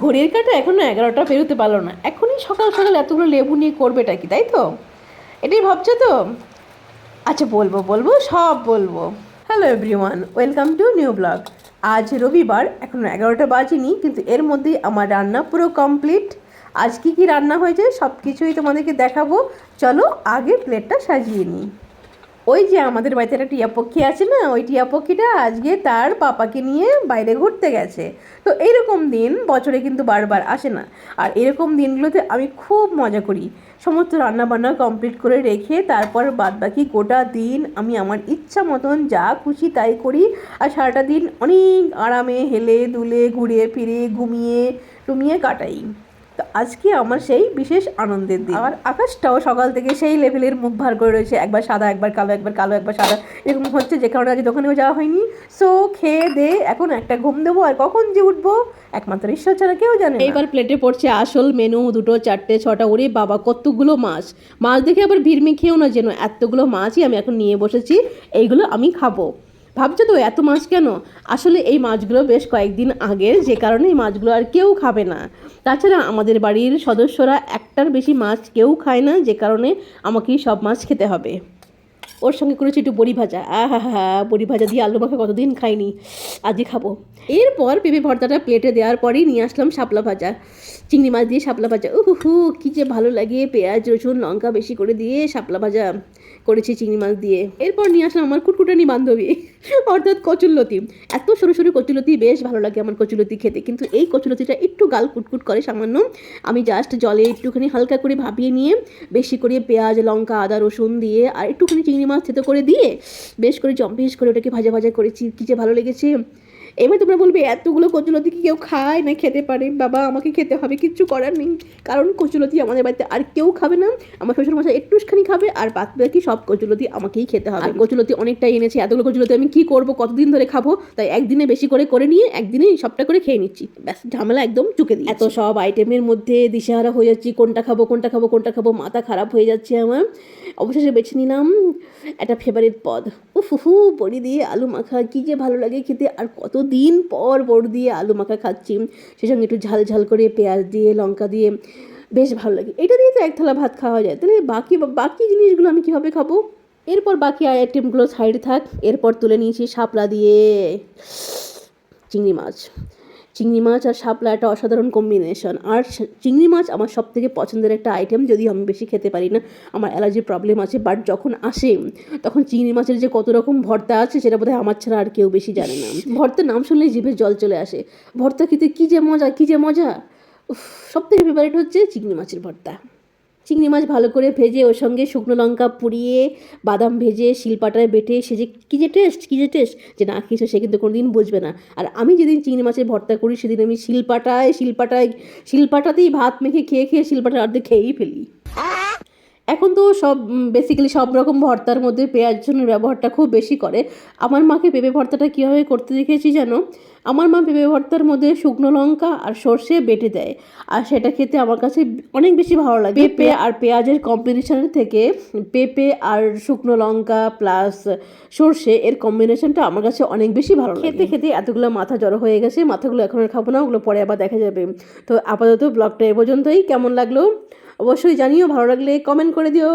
ঘড়ির কাটা এখনও এগারোটা পেরোতে পারল না। এখনই সকাল সকাল এতগুলো লেবু নিয়ে করবেটা কি, তাই তো? এটাই ভাবছ তো? আচ্ছা বলব বলব, সব বলব। Hello everyone welcome to new blog আজ রবিবার, এখন এগারোটা বাজেনি, কিন্তু এর মধ্যেই আমার রান্না পুরো কমপ্লিট আজ কি কি রান্না হয়েছে সব কিছুই তোমাদেরকে দেখাবো। চলো, আগে প্লেটটা সাজিয়ে নিই। ওই যে আমাদের বাড়িতে একটা টিয়া পক্ষী আছে না, ওই টিয়া পক্ষীটা আজকে তার পাপাকে নিয়ে বাইরে ঘুরতে গেছে। তো এইরকম দিন বছরে কিন্তু বারবার আসে না। আর এরকম দিনগুলোতে আমি খুব মজা করি। সমস্ত রান্নাবান্না কমপ্লিট করে রেখে তারপর বাদবাকি গোটা দিন আমি আমার ইচ্ছা মতন যা খুশি তাই করি। আর সারাটা দিন অনেক আরামে হেলে দুলে, ঘুরে ফিরে, ঘুমিয়ে টুমিয়ে কাটাই। তো আজকে আমার সেই বিশেষ আনন্দের দিন। আর আকাশটাও সকাল থেকে সেই লেভেলের মুখ ভার করে রয়েছে। একবার সাদা একবার কালো একবার কালো একবার সাদা। এরকম হচ্ছে যে কারণে আজ দোকানেও যাওয়া হয়নি। সো খেয়ে দে এখন একটা ঘুম দেবো। আর কখন যে উঠবো একমাত্র ঈশ্বর ছাড়া কেউ জানে এবার প্লেটে পড়ছে আসল মেনু দুটো চারটে ছটা। ওরে বাবা কতগুলো মাছ। মাছ দেখে আবার ভিড়মি খেয়েও না যেন। এতগুলো মাছই আমি এখন নিয়ে বসেছি। এইগুলো আমি খাব। ভাবছ তো এত মাছ কেন? আসলে এই মাছগুলো বেশ কয়েকদিন আগের যে কারণে এই মাছগুলো আর কেউ খাবে না। তাছাড়া আমাদের বাড়ির সদস্যরা একটার বেশি মাছ কেউ খায় না, যে কারণে আমাকেই সব মাছ খেতে হবে। ওর সঙ্গে করেছি একটু বড়ি ভাজা। আহা হা বড়ি ভাজা দিয়ে আলু মাখা কতদিন খাইনি, আজই খাব। এরপর পেঁপে ভর্তাটা প্লেটে দেওয়ার পরেই নিয়ে আসলাম শাপলা ভাজা। চিংড়ি মাছ দিয়ে শাপলা ভাজা। উহু হু কী যে ভালো লাগে, পেঁয়াজ, রসুন, লঙ্কা বেশি করে দিয়ে শাপলা ভাজা করেছি চিংড়ি মাছ দিয়ে। এরপর নিয়ে আসলাম আমার কুটকুটানি বান্ধবী, অর্থাৎ কচুল্লতি এত সরু সরু কচুলতি বেশ ভালো লাগে আমার কচুলতি খেতে। কিন্তু এই কচুলতিটা একটু গাল কুটকুট করে সামান্য। আমি জাস্ট জলে একটুখানি হালকা করে ভাপিয়ে নিয়ে, বেশি করে পেঁয়াজ, লঙ্কা, আদা, রসুন দিয়ে আর একটুখানি চিংড়ি মাছ থেতো করে দিয়ে বেশ করে জম্পিস করে ওটাকে ভাজা ভাজা করেছি কী যে ভালো লেগেছে। এবার তোমরা বলবে এতগুলো কচুলতি কি কেউ খায় না খেতে পারে? বাবা আমাকে খেতে হবে কিচ্ছু করার নেই। কারণ কচুলতি আমাদের বাড়িতে আর কেউ খাবে না। আমার শ্বশুর মশাই একটুখানি খাবে আর বাদ বাকি সব কচুলতি আমাকেই খেতে হবে। কচুলতি অনেকটাই এনেছি এতগুলো কচুলতি আমি কি করব কতদিন ধরে খাব? তাই একদিনে বেশি করে করে নিয়ে একদিনে সবটা করে খেয়ে নিচ্ছি। ব্যাস ঝামেলা একদম চুকে দিই এত সব আইটেমের মধ্যে দিশেহারা হয়ে যাচ্ছি কোনটা খাব কোনটা খাব কোনটা খাব মাথা খারাপ হয়ে যাচ্ছে আমার। অবশেষে বেছে নিলাম একটা ফেভারিট পদ। উফ বড়ি দিয়ে আলু মাখা কী যে ভালো লাগে খেতে আর কতদিন পর বড় দিয়ে আলু মাখা খাচ্ছি। সেই সঙ্গে একটু ঝাল ঝাল করে পেঁয়াজ দিয়ে, লঙ্কা দিয়ে, বেশ ভালো লাগে। এটা দিয়ে তো এক থালা ভাত খাওয়া যায়। তাহলে বাকি বাকি জিনিসগুলো আমি কীভাবে খাব? এরপর বাকি আইটেমগুলো সাইড থাক। এরপর তুলে নিয়েছি শাপলা দিয়ে চিংড়ি মাছ। চিংড়ি মাছ আর শাপলা একটা অসাধারণ কম্বিনেশন আর চিংড়ি মাছ আমার সব থেকে পছন্দের একটা আইটেম যদি আমি বেশি খেতে পারি না আমার অ্যালার্জির প্রবলেম আছে বাট যখন আসে তখন চিংড়ি মাছের যে কত রকম ভর্তা আছে সেটা বোধহয় আমার ছাড়া আর কেউ বেশি জানে না। ভর্তার নাম শুনলেই জিভে জল চলে আসে। ভর্তা খেতে কী যে মজা কী যে মজা। সব থেকে ফেভারিট হচ্ছে চিংড়ি মাছের ভর্তা। চিংড়ি মাছ ভালো করে ভেজে ওর সঙ্গে শুকনো লঙ্কা পুড়িয়ে বাদাম ভেজে শিলপাটায় বেটে সে যে কী যে টেস্ট কী যে টেস্ট যে না খেয়েছে সে কিন্তু কোনো দিন বুঝবে না। আর আমি যেদিন চিংড়ি মাছের ভর্তা করি, সেদিন আমি শিলপাটায় শিলপাটায়, শিলপাটাতেই ভাত মেখে খেয়ে খেয়ে শিলপাটার অর্ধেক খেয়েই ফেলি। এখন তো সব বেসিক্যালি সব রকম ভর্তার মধ্যে পেঁয়াজ রসুনের ব্যবহারটা খুব বেশি করে। আমার মাকে পেঁপে ভর্তাটা কীভাবে করতে দেখেছি যেন আমার মা পেঁপে ভর্তার মধ্যে শুকনো লঙ্কা আর সর্ষে বেটে দেয়। আর সেটা খেতে আমার কাছে অনেক বেশি ভালো লাগে। পেঁপে আর পেঁয়াজের কম্বিনেশনের থেকে পেঁপে আর শুকনো লঙ্কা প্লাস সর্ষে এর কম্বিনেশনটা আমার কাছে অনেক বেশি ভালো লাগে। খেতে খেতে এতগুলো মাথা জড়ো হয়ে গেছে মাথাগুলো এখন আর খাব না ওগুলো পরে আবার দেখা যাবে। তো আপাতত ব্লগটা এ পর্যন্তই। কেমন লাগল? অবশ্যই জানিও ভালো লাগলে কমেন্ট করে দিও।